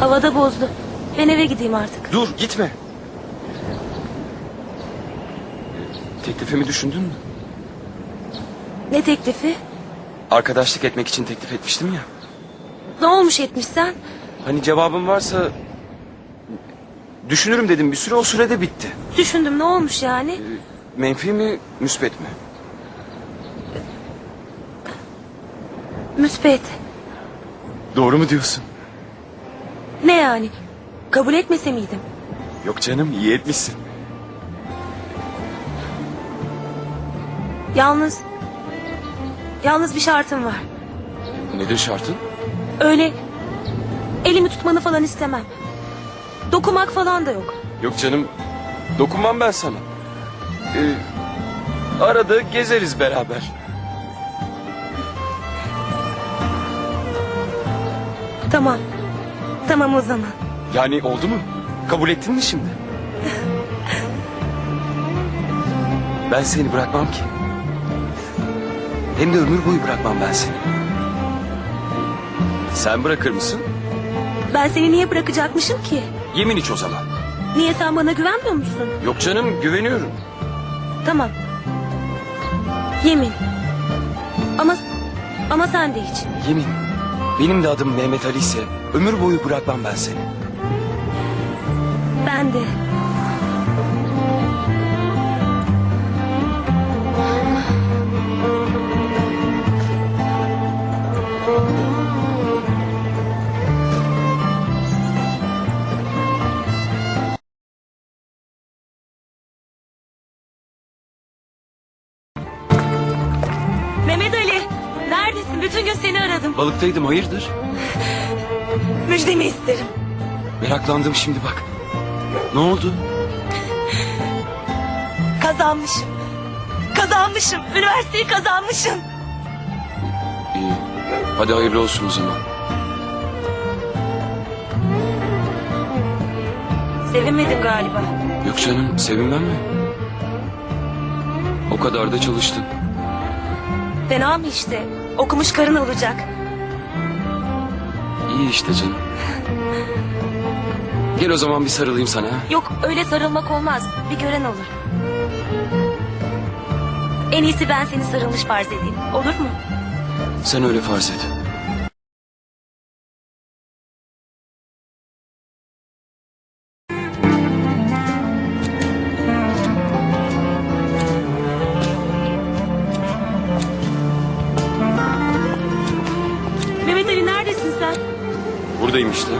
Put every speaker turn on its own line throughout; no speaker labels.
Havada bozdu. Ben eve gideyim artık.
Dur gitme. Teklifimi düşündün mü?
Ne teklifi?
Arkadaşlık etmek için teklif etmiştim ya.
Ne olmuş etmişsen?
Hani cevabın varsa... Düşünürüm dedim bir süre o sürede bitti.
Düşündüm ne olmuş yani?
Menfi mi müspet mi?
Müspet.
Doğru mu diyorsun?
Ne yani? Kabul etmese miydim?
Yok canım iyi etmişsin.
Yalnız... Yalnız bir şartım var.
Nedir şartın?
Öyle... Elimi tutmanı falan istemem. Dokumak falan da yok.
Yok canım dokunmam ben sana. Ee, arada gezeriz beraber.
Tamam. Tamam o zaman.
Yani oldu mu? Kabul ettin mi şimdi? Ben seni bırakmam ki. Hem de ömür boyu bırakmam ben seni. Sen bırakır mısın?
Ben seni niye bırakacakmışım ki?
Yemin iç o zaman.
Niye sen bana güvenmiyor musun?
Yok canım güveniyorum.
Tamam. Yemin. Ama ama sen de hiç.
Yemin. Benim de adım Mehmet Ali ise ömür boyu bırakmam ben seni.
Ben de. Bütün gün seni aradım.
Balıktaydım hayırdır?
Müjdemi isterim.
Meraklandım şimdi bak. Ne oldu?
Kazanmışım. Kazanmışım. Üniversiteyi kazanmışım.
İyi. Hadi hayırlı olsun o zaman.
Sevinmedin galiba.
Yok canım sevinmem mi? O kadar da çalıştın.
Fena mı işte? Okumuş karın olacak.
İyi işte canım. Gel o zaman bir sarılayım sana.
Yok öyle sarılmak olmaz. Bir gören olur. En iyisi ben seni sarılmış farz edeyim. Olur mu?
Sen öyle farz et. Buradayım işte.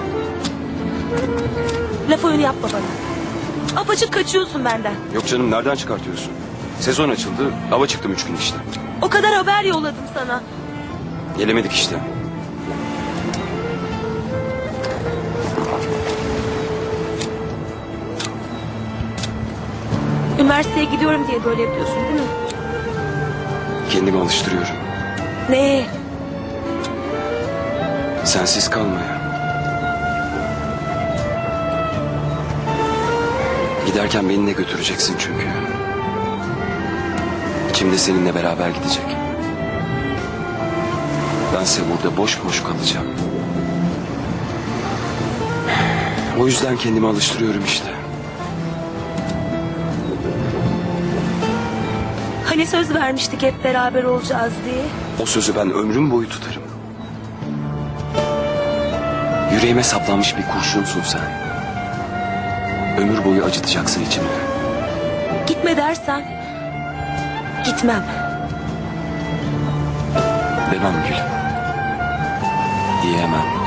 Laf oyunu yapma bana. Apaçık kaçıyorsun benden.
Yok canım nereden çıkartıyorsun? Sezon açıldı. Hava çıktım üç gün işte.
O kadar haber yolladım sana.
Gelemedik işte.
Üniversiteye gidiyorum diye böyle yapıyorsun değil mi?
Kendimi alıştırıyorum.
Ne?
Sensiz kalmaya. Giderken beni de götüreceksin çünkü. İçimde seninle beraber gidecek. Bense burada boş boş kalacağım. O yüzden kendimi alıştırıyorum işte.
Hani söz vermiştik hep beraber olacağız diye.
O sözü ben ömrüm boyu tutarım. Yüreğime saplanmış bir kurşunsun sen. Ömür boyu acıtacaksın içimi.
Gitme dersen gitmem.
Demem gülüm. Diyemem.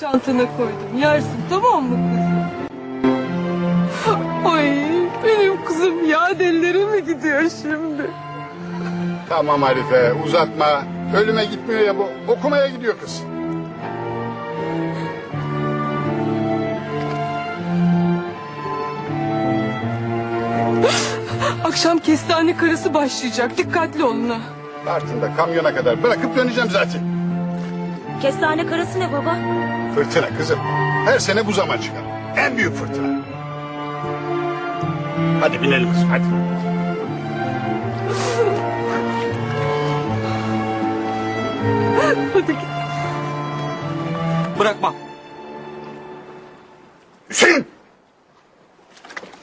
çantana koydum. Yersin tamam mı kızım? Ay benim kızım ya dellere mi gidiyor şimdi?
Tamam Arife uzatma. Ölüme gitmiyor ya bu. Okumaya gidiyor kız.
Akşam kestane karısı başlayacak. Dikkatli olun ha.
Bartın'da kamyona kadar bırakıp döneceğim zaten.
Kestane karası ne baba?
Fırtına kızım. Her sene bu zaman çıkar. En büyük fırtına.
Hadi binelim kızım hadi.
Hadi git.
Bırakmam.
Hüseyin!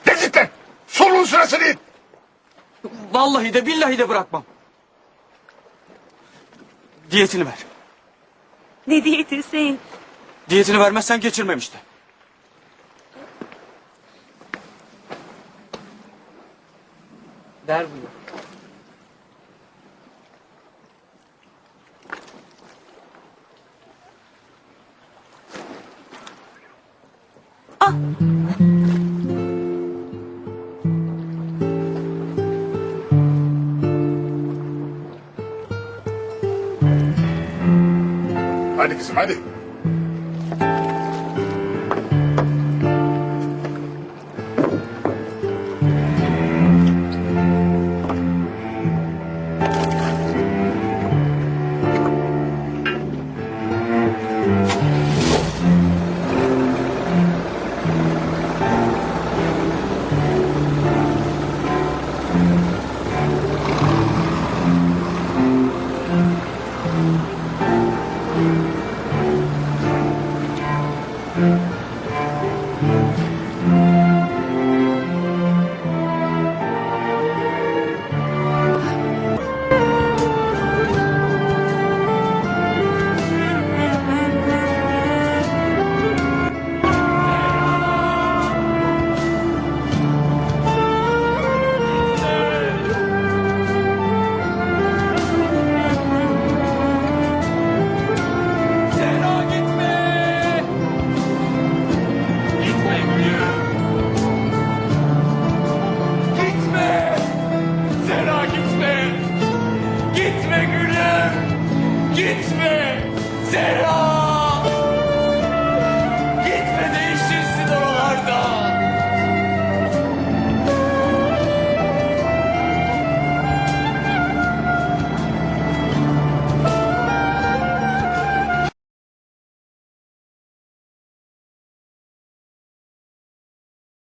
Gerçekten sorunun sırası değil.
Vallahi de billahi de bırakmam. Diyetini ver.
Ne diyeti Hüseyin?
Diyetini vermezsen geçirmem işte. Ver bunu.
Hadi kızım hadi.